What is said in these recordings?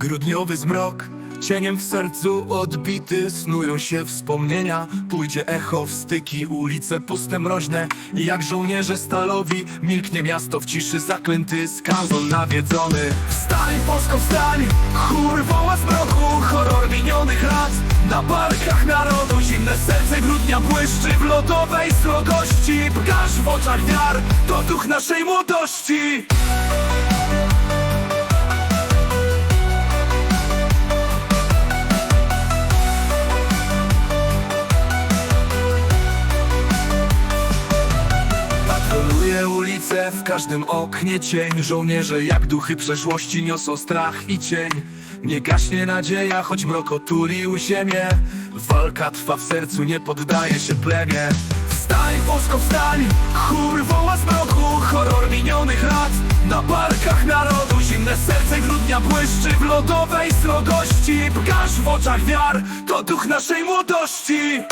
Grudniowy zmrok, cieniem w sercu odbity Snują się wspomnienia, pójdzie echo w styki Ulice puste mroźne, jak żołnierze stalowi Milknie miasto w ciszy zaklęty skazon nawiedzony. Wstań Polsko wstań, chór woła z mroku Horror minionych lat, na barkach narodu Zimne serce grudnia błyszczy. W lodowej srogości Pgasz w oczach wiar, to duch naszej młodości w każdym oknie cień. Żołnierze jak duchy przeszłości niosą strach i cień. Nie gaśnie nadzieja, choć mrok otulił ziemię. Walka trwa w sercu, nie poddaje się plemię Wstań, Polsko, wstań! Chór woła z mroku, horror minionych lat. Na barkach narodu zimne serce grudnia błyszczy W lodowej srogości. Pgasz w oczach wiar, to duch naszej młodości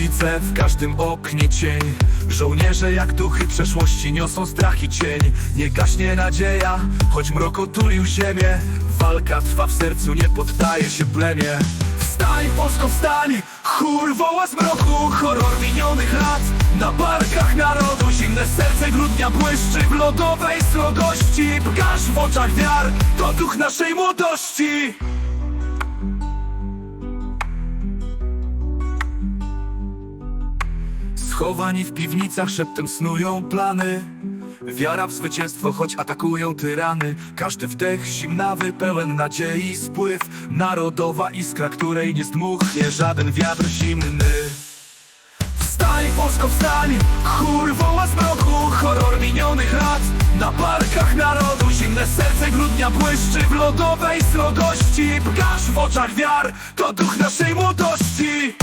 ulice, w każdym oknie cień. Żołnierze jak duchy przeszłości niosą strach i cień. Nie gaśnie nadzieja, choć mrok otulił ziemię. Walka trwa w sercu, nie poddaje się plemię Wstań, Polsko, wstań! Chór woła z mroku, horror minionych lat. Na barkach narodu zimne serce grudnia błyszczy. W lodowej srogości Pgasz w oczach wiar, to duch naszej młodości Schowani w piwnicach szeptem snują plany. Wiara w zwycięstwo, choć atakują tyrany. Każdy wdech zimnawy, pełen nadziei spływ. Narodowa iskra, której nie zdmuchnie żaden wiatr zimny. Wstań, Polsko, wstań! Chór woła z mroku, horror minionych lat. Na barkach narodu zimne serce grudnia błyszczy. W lodowej srogości Pgasz w oczach wiar, to duch naszej młodości